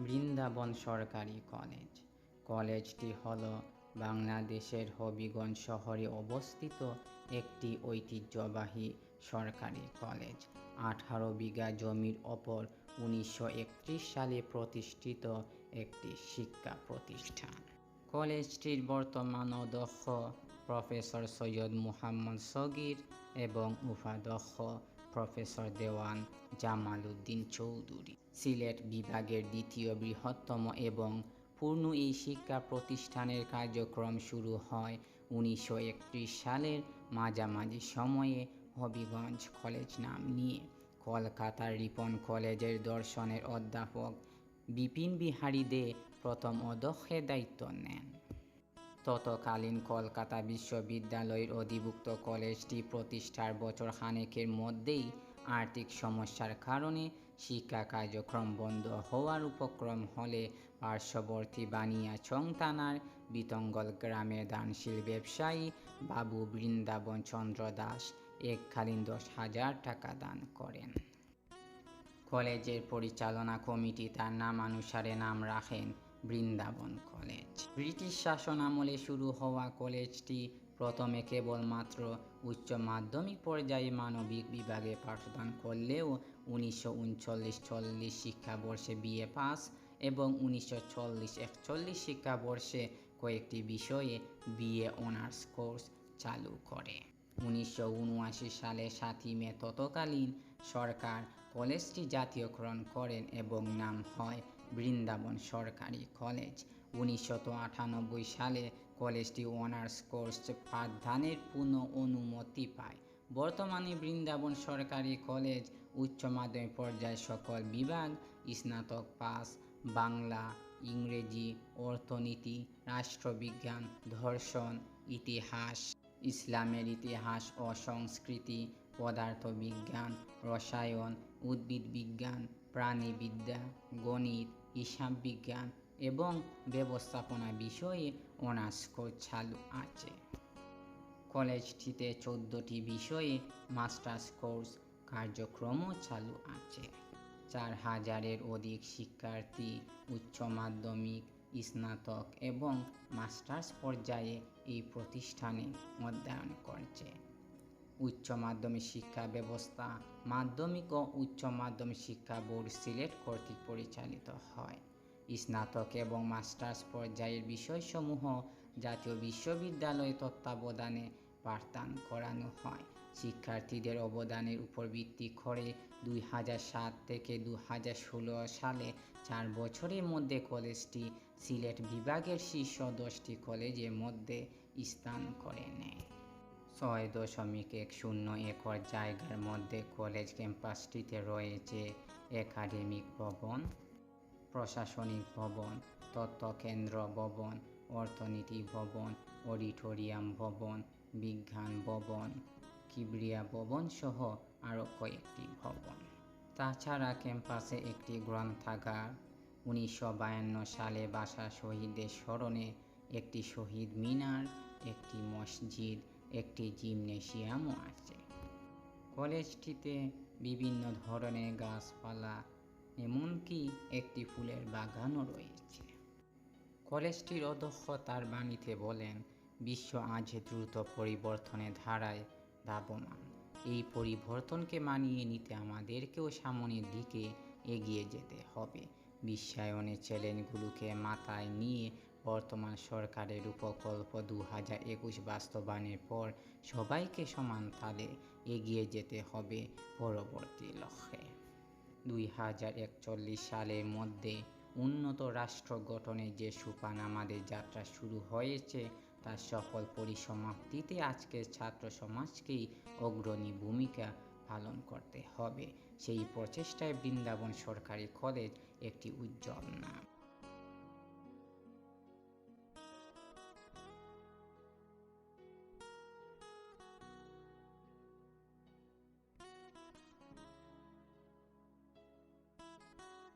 বৃন্দাবন সরকারি কলেজ। কলেজটি হল বাংলাদেশের হবিগঞ্জ শহরে অবস্থিত একটি ঐতিহ্যবাহী সরকারি কলেজ। আঠারো বিঘা জমির ওপর উনিশশো একত্রিশ সালে প্রতিষ্ঠিত একটি শিক্ষা প্রতিষ্ঠান। কলেজটির বর্তমান অধ্যক্ষ প্রফেসর সৈয়দ মুহাম্মদ সগির এবং উপাধ্যক্ষ প্রফেসর দেওয়ান জামাল উদ্দিন চৌধুরী। সিলেট বিভাগের দ্বিতীয় বৃহত্তম এবং পূর্ণ এই শিক্ষা প্রতিষ্ঠানের কার্যক্রম শুরু হয় উনিশশো একত্রিশ সালের মাঝামাঝি সময়ে হবিগঞ্জ কলেজ নাম নিয়ে। কলকাতার রিপন কলেজের দর্শনের অধ্যাপক বিপিন বিহারী দে প্রথম অধ্যক্ষের দায়িত্ব নেন। তৎকালীন কলকাতা বিশ্ববিদ্যালয়ের অধিভুক্ত কলেজটি প্রতিষ্ঠার বছর খানেকের মধ্যেই আর্থিক সমস্যার কারণে শিক্ষা কার্যক্রম বন্ধ হওয়ার উপক্রম হলে পার্শ্ববর্তী বানিয়াচং থানার বিতঙ্গল গ্রামের দানশীল ব্যবসায়ী বাবু বৃন্দাবন চন্দ্র দাস এককালীন দশ হাজার টাকা দান করেন। কলেজের পরিচালনা কমিটি তার নামানুসারে নাম রাখেন। বৃন্দাবন কলেজ। ব্রিটিশ শাসন আমলে শুরু হওয়া কলেজটি প্রথমে কেবলমাত্র উচ্চ মাধ্যমিক পর্যায়ে মানবিক বিভাগে পাঠদান করলেও উনিশশো উনচল্লিশ চল্লিশ শিক্ষাবর্ষে বিএ পাস এবং উনিশশো চল্লিশ একচল্লিশ শিক্ষাবর্ষে কয়েকটি বিষয়ে বিএ অনার্স কোর্স চালু করে। উনিশশো উনআশি সালে সাতই মে তৎকালীন সরকার কলেজটি জাতীয়করণ করেন এবং নাম হয় বৃন্দাবন সরকারি কলেজ। উনিশশো সালে কলেজটি অনার্স কোর্স পাঠদানের পুনঃ অনুমতি পায়। বর্তমানে বৃন্দাবন সরকারি কলেজ উচ্চ মাধ্যমিক পর্যায়ে সকল বিভাগ, স্নাতক পাস, বাংলা, ইংরেজি, অর্থনীতি, রাষ্ট্রবিজ্ঞান, ধর্ষণ, ইতিহাস, ইসলামের ইতিহাস ও সংস্কৃতি, পদার্থবিজ্ঞান, রসায়ন উদ্ভিদ বিজ্ঞান প্রাণীবিদ্যা, গণিত হিসাব বিজ্ঞান এবং ব্যবস্থাপনা বিষয়ে অনার্স কোর্স চালু আছে। কলেজটিতে চোদ্দোটি বিষয়ে মাস্টার্স কোর্স কার্যক্রমও চালু আছে। চার হাজারের অধিক শিক্ষার্থী, উচ্চ মাধ্যমিক, স্নাতক এবং মাস্টার্স পর্যায়ে এই প্রতিষ্ঠানে অধ্যয়ন করছে। উচ্চ মাধ্যমিক শিক্ষা ব্যবস্থা, মাধ্যমিক ও উচ্চ মাধ্যমিক শিক্ষা বোর্ড সিলেট কর্তৃক পরিচালিত হয়। স্নাতক এবং মাস্টার্স পর্যায়ের বিষয়সমূহ জাতীয় বিশ্ববিদ্যালয় তত্ত্বাবধানে পাঠদান করানো হয়। শিক্ষার্থীদের অবদানের উপর ভিত্তি করে দুই হাজার সাত থেকে দু হাজার ষোলো সালে চার বছরের মধ্যে কলেজটি সিলেট বিভাগের শীর্ষ দশটি কলেজের মধ্যে স্থান করে নেয়। ছয় দশমিক এক শূন্য একর জায়গার মধ্যে কলেজ ক্যাম্পাসটিতে রয়েছে একাডেমিক ভবন, প্রশাসনিক ভবন তথ্যকেন্দ্র ভবন, অর্থনীতি ভবন, অডিটোরিয়াম ভবন, বিজ্ঞান ভবন, কিবরিয়া ভবন সহ আরও কয়েকটি ভবন। তাছাড়া ক্যাম্পাসে একটি গ্রন্থাগার, উনিশশো বায়ান্ন সালে বাসা শহীদের স্মরণে একটি শহীদ মিনার, একটি মসজিদ একটি জিমনেশিয়ামও আছে। কলেজটিতে বিভিন্ন ধরনের গাছপালা, এমনকি একটি ফুলের বাগানও রয়েছে। কলেজটির অধ্যক্ষ তার বাণীতে বলেন, বিশ্ব আজ দ্রুত পরিবর্তনের ধারায় ধাবমান। এই পরিবর্তনকে মানিয়ে নিতে আমাদেরকেও সামনের দিকে এগিয়ে যেতে হবে। বিশ্বায়নের চ্যালেঞ্জগুলোকে মাথায় নিয়ে বর্তমান সরকারের উপকল্প দু হাজার একুশ বাস্তবায়নের পর সবাইকে সমান তালে এগিয়ে যেতে হবে পরবর্তী লক্ষ্যে। দুই হাজার একচল্লিশ সালের মধ্যে উন্নত রাষ্ট্র গঠনের যে সুপান আমাদের যাত্রা শুরু হয়েছে, তার সফল পরিসমাপ্তিতে আজকের ছাত্র সমাজকেই অগ্রণী ভূমিকা পালন করতে হবে। সেই প্রচেষ্টায় বৃন্দাবন সরকারি কলেজ একটি উজ্জ্বল নাম।